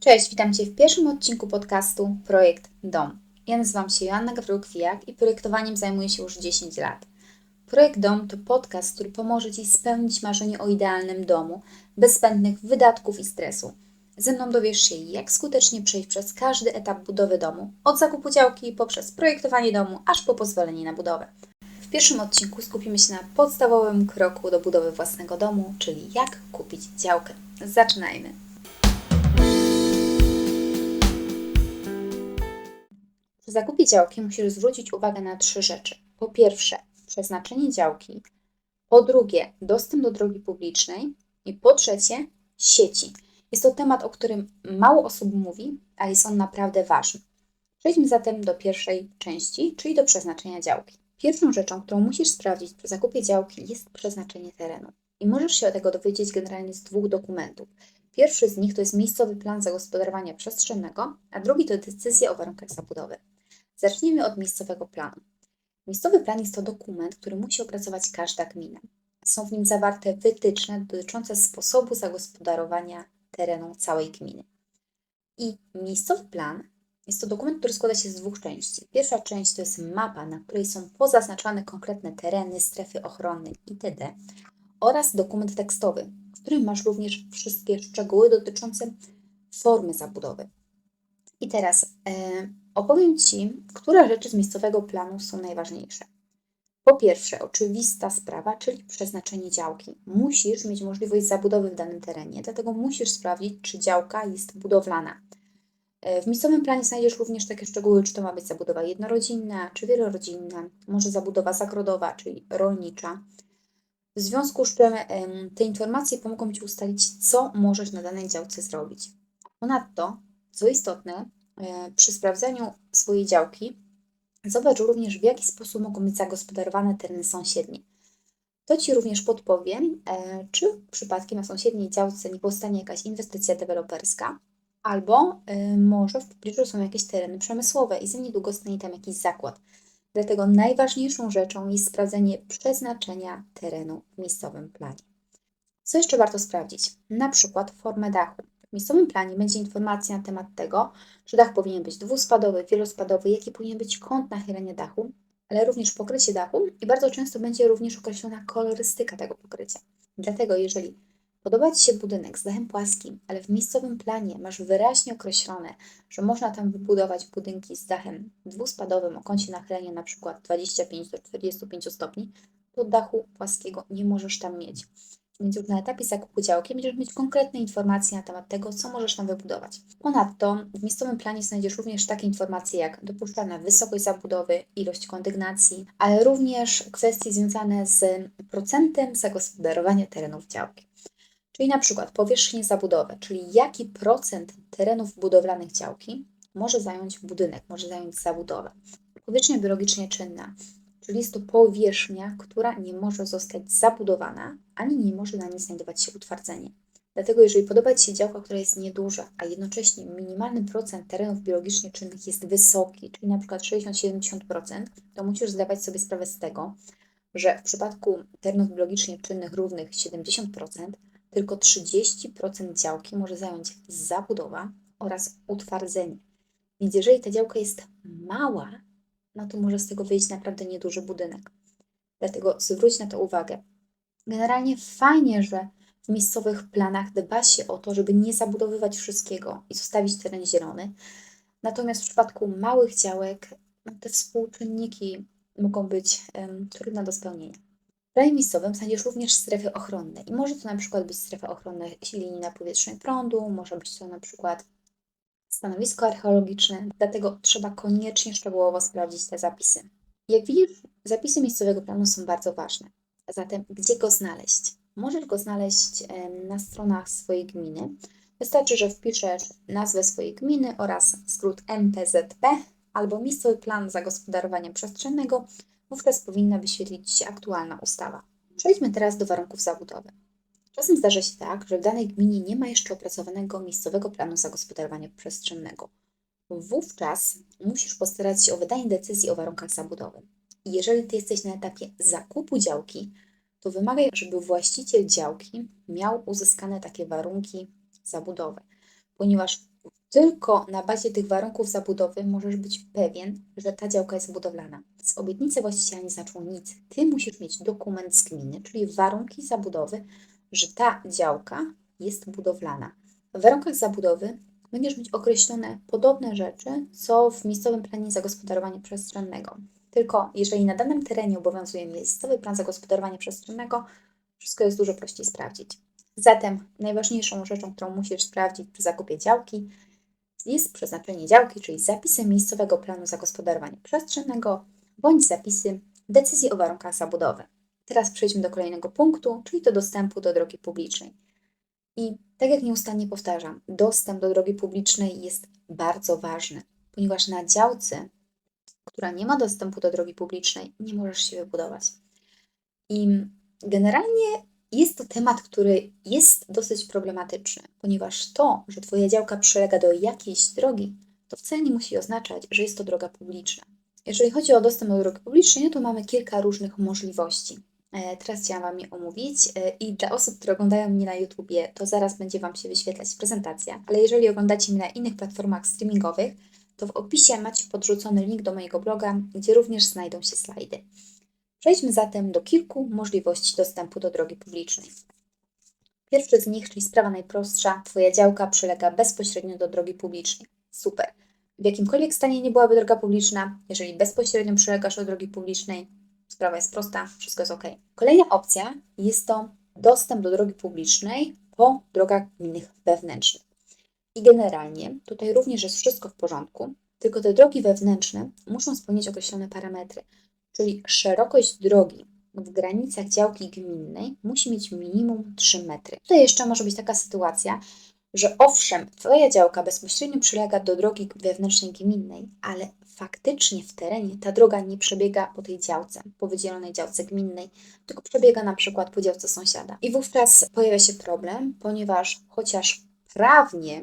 Cześć, witam Cię w pierwszym odcinku podcastu Projekt Dom. Ja nazywam się Joanna Gawrył-Kwijak i projektowaniem zajmuję się już 10 lat. Projekt Dom to podcast, który pomoże Ci spełnić marzenie o idealnym domu, bez zbędnych wydatków i stresu. Ze mną dowiesz się, jak skutecznie przejść przez każdy etap budowy domu, od zakupu działki poprzez projektowanie domu, aż po pozwolenie na budowę. W pierwszym odcinku skupimy się na podstawowym kroku do budowy własnego domu, czyli jak kupić działkę. Zaczynajmy! Przy zakupie działki musisz zwrócić uwagę na trzy rzeczy. Po pierwsze, przeznaczenie działki. Po drugie, dostęp do drogi publicznej. I po trzecie, sieci. Jest to temat, o którym mało osób mówi, a jest on naprawdę ważny. Przejdźmy zatem do pierwszej części, czyli do przeznaczenia działki. Pierwszą rzeczą, którą musisz sprawdzić przy zakupie działki, jest przeznaczenie terenu. I możesz się o tego dowiedzieć generalnie z dwóch dokumentów. Pierwszy z nich to jest miejscowy plan zagospodarowania przestrzennego, a drugi to decyzja o warunkach zabudowy. Zacznijmy od miejscowego planu. Miejscowy plan jest to dokument, który musi opracować każda gmina. Są w nim zawarte wytyczne dotyczące sposobu zagospodarowania terenu całej gminy. I miejscowy plan jest to dokument, który składa się z dwóch części. Pierwsza część to jest mapa, na której są pozaznaczane konkretne tereny, strefy ochronne itd. oraz dokument tekstowy, w którym masz również wszystkie szczegóły dotyczące formy zabudowy. I teraz e, opowiem Ci, które rzeczy z miejscowego planu są najważniejsze. Po pierwsze, oczywista sprawa, czyli przeznaczenie działki. Musisz mieć możliwość zabudowy w danym terenie, dlatego musisz sprawdzić, czy działka jest budowlana. E, w miejscowym planie znajdziesz również takie szczegóły, czy to ma być zabudowa jednorodzinna, czy wielorodzinna, może zabudowa zagrodowa, czyli rolnicza. W związku z czym te informacje pomogą Ci ustalić, co możesz na danej działce zrobić. Ponadto, co istotne, przy sprawdzaniu swojej działki, zobacz również, w jaki sposób mogą być zagospodarowane tereny sąsiednie. To Ci również podpowiem, e, czy przypadkiem na sąsiedniej działce nie powstanie jakaś inwestycja deweloperska, albo e, może w pobliżu są jakieś tereny przemysłowe i za niedługo stanie tam jakiś zakład. Dlatego najważniejszą rzeczą jest sprawdzenie przeznaczenia terenu w miejscowym planie. Co jeszcze warto sprawdzić? Na przykład formę dachu. W miejscowym planie będzie informacja na temat tego, czy dach powinien być dwuspadowy, wielospadowy, jaki powinien być kąt nachylenia dachu, ale również pokrycie dachu i bardzo często będzie również określona kolorystyka tego pokrycia. Dlatego jeżeli Podoba Ci się budynek z dachem płaskim, ale w miejscowym planie masz wyraźnie określone, że można tam wybudować budynki z dachem dwuspadowym o kącie nachylenia na przykład 25 do 45 stopni, to dachu płaskiego nie możesz tam mieć. Więc już na etapie zakupu działki będziesz mieć konkretne informacje na temat tego, co możesz tam wybudować. Ponadto w miejscowym planie znajdziesz również takie informacje jak dopuszczalna wysokość zabudowy, ilość kondygnacji, ale również kwestie związane z procentem zagospodarowania terenów działki. Czyli na przykład powierzchnię zabudowy, czyli jaki procent terenów budowlanych działki może zająć budynek, może zająć zabudowę. Powierzchnia biologicznie czynna, czyli jest to powierzchnia, która nie może zostać zabudowana, ani nie może na niej znajdować się utwardzenie. Dlatego jeżeli podoba Ci się działka, która jest nieduża, a jednocześnie minimalny procent terenów biologicznie czynnych jest wysoki, czyli na przykład 60-70%, to musisz zdawać sobie sprawę z tego, że w przypadku terenów biologicznie czynnych równych 70%, tylko 30% działki może zająć zabudowa oraz utwardzenie. Więc jeżeli ta działka jest mała, no to może z tego wyjść naprawdę nieduży budynek. Dlatego zwróć na to uwagę. Generalnie fajnie, że w miejscowych planach dba się o to, żeby nie zabudowywać wszystkiego i zostawić teren zielony. Natomiast w przypadku małych działek no te współczynniki mogą być um, trudne do spełnienia. W planie miejscowym znajdziesz również strefy ochronne i może to na przykład być strefa ochronna linii napowietrznej prądu, może być to na przykład stanowisko archeologiczne, dlatego trzeba koniecznie szczegółowo sprawdzić te zapisy. Jak widzisz, zapisy miejscowego planu są bardzo ważne. Zatem, gdzie go znaleźć? Możesz go znaleźć na stronach swojej gminy. Wystarczy, że wpiszesz nazwę swojej gminy oraz skrót MPZP albo miejscowy plan zagospodarowania przestrzennego wówczas powinna wyświetlić się aktualna ustawa. Przejdźmy teraz do warunków zabudowy. Czasem zdarza się tak, że w danej gminie nie ma jeszcze opracowanego miejscowego planu zagospodarowania przestrzennego. Wówczas musisz postarać się o wydanie decyzji o warunkach zabudowy. Jeżeli ty jesteś na etapie zakupu działki, to wymagaj, żeby właściciel działki miał uzyskane takie warunki zabudowy, ponieważ Tylko na bazie tych warunków zabudowy możesz być pewien, że ta działka jest budowlana. Z obietnicy właściciela nie znaczą nic. Ty musisz mieć dokument z gminy, czyli warunki zabudowy, że ta działka jest budowlana. W warunkach zabudowy będziesz mieć określone podobne rzeczy, co w miejscowym planie zagospodarowania przestrzennego. Tylko jeżeli na danym terenie obowiązuje miejscowy plan zagospodarowania przestrzennego, wszystko jest dużo prościej sprawdzić. Zatem najważniejszą rzeczą, którą musisz sprawdzić przy zakupie działki, jest przeznaczenie działki, czyli zapisy miejscowego planu zagospodarowania przestrzennego bądź zapisy decyzji o warunkach zabudowy. Teraz przejdźmy do kolejnego punktu, czyli do dostępu do drogi publicznej. I tak jak nieustannie powtarzam, dostęp do drogi publicznej jest bardzo ważny, ponieważ na działce, która nie ma dostępu do drogi publicznej, nie możesz się wybudować. I generalnie jest to temat, który jest dosyć problematyczny, ponieważ to, że Twoja działka przylega do jakiejś drogi, to wcale nie musi oznaczać, że jest to droga publiczna. Jeżeli chodzi o dostęp do drogi publicznej, no to mamy kilka różnych możliwości. E, teraz chciałam Wam je omówić e, i dla osób, które oglądają mnie na YouTubie, to zaraz będzie Wam się wyświetlać prezentacja, ale jeżeli oglądacie mnie na innych platformach streamingowych, to w opisie macie podrzucony link do mojego bloga, gdzie również znajdą się slajdy. Przejdźmy zatem do kilku możliwości dostępu do drogi publicznej. Pierwszy z nich, czyli sprawa najprostsza, Twoja działka przylega bezpośrednio do drogi publicznej. Super. W jakimkolwiek stanie nie byłaby droga publiczna, jeżeli bezpośrednio przylegasz do drogi publicznej, sprawa jest prosta, wszystko jest ok. Kolejna opcja jest to dostęp do drogi publicznej po drogach gminnych wewnętrznych. I generalnie tutaj również jest wszystko w porządku, tylko te drogi wewnętrzne muszą spełniać określone parametry. Czyli szerokość drogi w granicach działki gminnej musi mieć minimum 3 metry. Tutaj jeszcze może być taka sytuacja, że owszem, Twoja działka bezpośrednio przylega do drogi wewnętrznej gminnej, ale faktycznie w terenie ta droga nie przebiega po tej działce, po wydzielonej działce gminnej, tylko przebiega na przykład po działce sąsiada. I wówczas pojawia się problem, ponieważ chociaż prawnie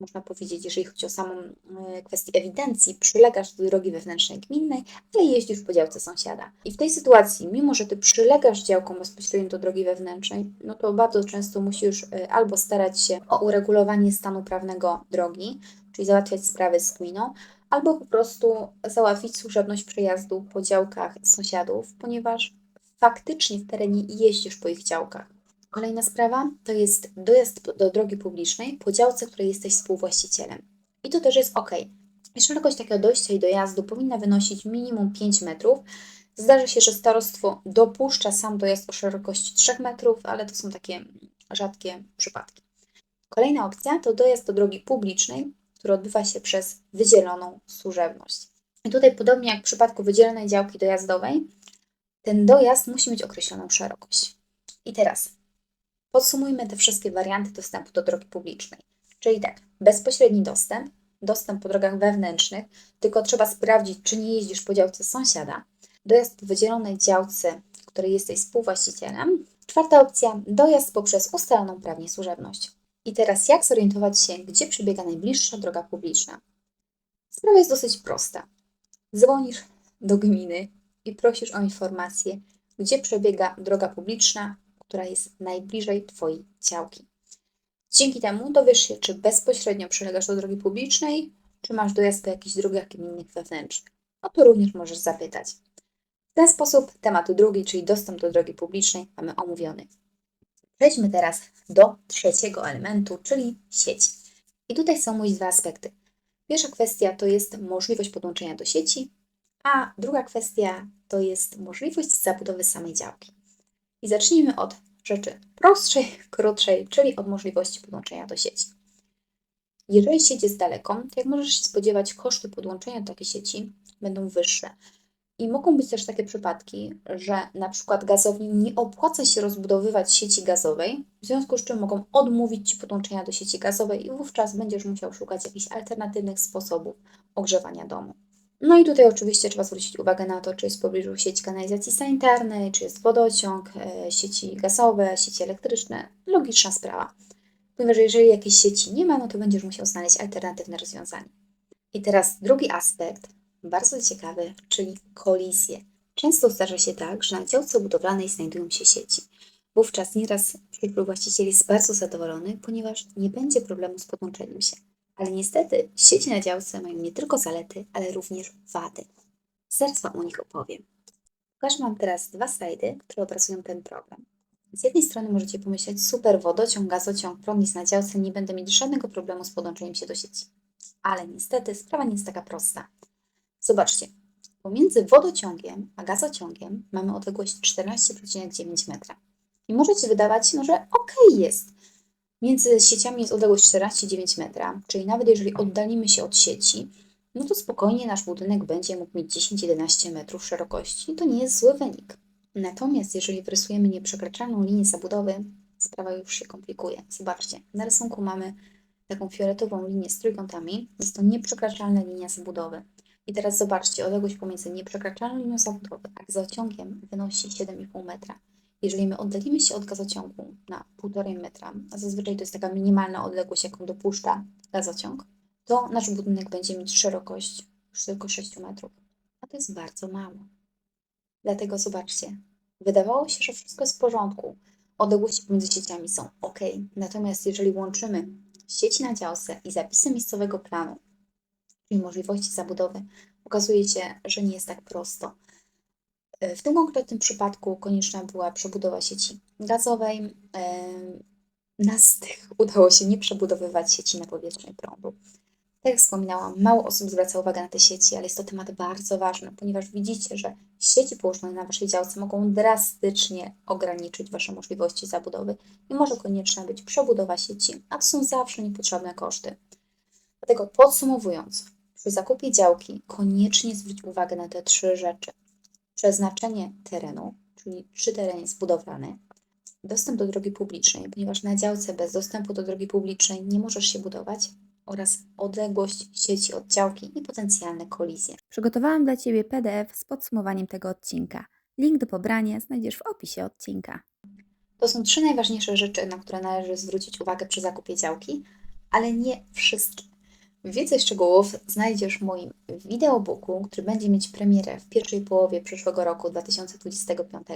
można powiedzieć, jeżeli chodzi o samą e, kwestię ewidencji, przylegasz do drogi wewnętrznej gminnej, ale jeździsz po działce sąsiada. I w tej sytuacji, mimo że ty przylegasz działką bezpośrednio do drogi wewnętrznej, no to bardzo często musisz e, albo starać się o uregulowanie stanu prawnego drogi, czyli załatwiać sprawy z gminą, albo po prostu załatwić służebność przejazdu po działkach sąsiadów, ponieważ faktycznie w terenie jeździsz po ich działkach. Kolejna sprawa to jest dojazd do drogi publicznej po działce, której jesteś współwłaścicielem. I to też jest ok. Szerokość takiego dojścia i dojazdu powinna wynosić minimum 5 metrów. Zdarza się, że starostwo dopuszcza sam dojazd o szerokości 3 metrów, ale to są takie rzadkie przypadki. Kolejna opcja to dojazd do drogi publicznej, który odbywa się przez wydzieloną służebność. I tutaj, podobnie jak w przypadku wydzielonej działki dojazdowej, ten dojazd musi mieć określoną szerokość. I teraz Podsumujmy te wszystkie warianty dostępu do drogi publicznej. Czyli tak, bezpośredni dostęp, dostęp po drogach wewnętrznych, tylko trzeba sprawdzić, czy nie jeździsz po działce sąsiada, dojazd w wydzielonej działce, której jesteś współwłaścicielem. Czwarta opcja, dojazd poprzez ustaloną prawnie służebność. I teraz jak zorientować się, gdzie przebiega najbliższa droga publiczna? Sprawa jest dosyć prosta. Dzwonisz do gminy i prosisz o informację, gdzie przebiega droga publiczna która jest najbliżej Twojej działki. Dzięki temu dowiesz się, czy bezpośrednio przylegasz do drogi publicznej, czy masz dojazd po jakichś drogach gminnych wewnętrznych. O to również możesz zapytać. W ten sposób temat drugi, czyli dostęp do drogi publicznej, mamy omówiony. Przejdźmy teraz do trzeciego elementu, czyli sieci. I tutaj są mój dwa aspekty. Pierwsza kwestia to jest możliwość podłączenia do sieci, a druga kwestia to jest możliwość zabudowy samej działki. I zacznijmy od rzeczy prostszej, krótszej, czyli od możliwości podłączenia do sieci. Jeżeli sieć jest daleko, to jak możesz się spodziewać, koszty podłączenia do takiej sieci będą wyższe. I mogą być też takie przypadki, że na przykład gazowni nie opłaca się rozbudowywać sieci gazowej, w związku z czym mogą odmówić Ci podłączenia do sieci gazowej i wówczas będziesz musiał szukać jakichś alternatywnych sposobów ogrzewania domu. No i tutaj oczywiście trzeba zwrócić uwagę na to, czy jest w pobliżu sieć kanalizacji sanitarnej, czy jest wodociąg, e, sieci gazowe, sieci elektryczne. Logiczna sprawa. Ponieważ jeżeli jakiejś sieci nie ma, no to będziesz musiał znaleźć alternatywne rozwiązanie. I teraz drugi aspekt, bardzo ciekawy, czyli kolizje. Często zdarza się tak, że na działce budowlanej znajdują się sieci. Wówczas nieraz przyszły właściciel jest bardzo zadowolony, ponieważ nie będzie problemu z podłączeniem się Ale niestety sieci na działce mają nie tylko zalety, ale również wady. Zaraz Wam o nich opowiem. Pokażę Wam teraz dwa slajdy, które obrazują ten problem. Z jednej strony możecie pomyśleć, super, wodociąg, gazociąg, prąd na działce, nie będę mieć żadnego problemu z podłączeniem się do sieci. Ale niestety sprawa nie jest taka prosta. Zobaczcie, pomiędzy wodociągiem a gazociągiem mamy odległość 14,9 metra. I może Ci wydawać, no, że okej jest. Między sieciami jest odległość 14,9 metra, czyli nawet jeżeli oddalimy się od sieci, no to spokojnie nasz budynek będzie mógł mieć 10-11 metrów szerokości. To nie jest zły wynik. Natomiast jeżeli wyrysujemy nieprzekraczalną linię zabudowy, sprawa już się komplikuje. Zobaczcie, na rysunku mamy taką fioletową linię z trójkątami. Jest to nieprzekraczalna linia zabudowy. I teraz zobaczcie, odległość pomiędzy nieprzekraczalną linią zabudowy a gazociągiem wynosi 7,5 metra. Jeżeli my oddalimy się od gazociągu na 1,5 metra, a zazwyczaj to jest taka minimalna odległość, jaką dopuszcza gazociąg, to nasz budynek będzie mieć szerokość już tylko 6 metrów. A to jest bardzo mało. Dlatego zobaczcie, wydawało się, że wszystko jest w porządku. Odległości pomiędzy sieciami są ok. Natomiast jeżeli łączymy sieci na działce i zapisy miejscowego planu, czyli możliwości zabudowy, okazuje się, że nie jest tak prosto. W tym konkretnym przypadku konieczna była przebudowa sieci gazowej. Em, Na z tych udało się nie przebudowywać sieci napowietrznej prądu. Tak jak wspominałam, mało osób zwraca uwagę na te sieci, ale jest to temat bardzo ważny, ponieważ widzicie, że sieci położone na Waszej działce mogą drastycznie ograniczyć Wasze możliwości zabudowy i może konieczna być przebudowa sieci, a to są zawsze niepotrzebne koszty. Dlatego podsumowując, przy zakupie działki koniecznie zwróć uwagę na te trzy rzeczy. Przeznaczenie terenu, czyli czy teren jest budowlany, dostęp do drogi publicznej, ponieważ na działce bez dostępu do drogi publicznej nie możesz się budować, oraz odległość sieci od działki i potencjalne kolizje. Przygotowałam dla Ciebie PDF z podsumowaniem tego odcinka. Link do pobrania znajdziesz w opisie odcinka. To są trzy najważniejsze rzeczy, na które należy zwrócić uwagę przy zakupie działki, ale nie wszystkie. Więcej szczegółów znajdziesz w moim wideobooku, który będzie mieć premierę w pierwszej połowie przyszłego roku 2025.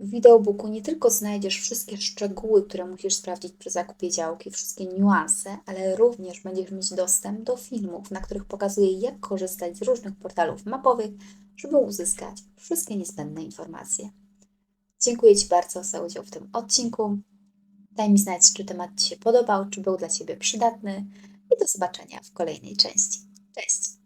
W wideobooku nie tylko znajdziesz wszystkie szczegóły, które musisz sprawdzić przy zakupie działki, wszystkie niuanse, ale również będziesz mieć dostęp do filmów, na których pokazuję, jak korzystać z różnych portalów mapowych, żeby uzyskać wszystkie niezbędne informacje. Dziękuję Ci bardzo za udział w tym odcinku. Daj mi znać, czy temat Ci się podobał, czy był dla Ciebie przydatny i do zobaczenia w kolejnej części. Cześć!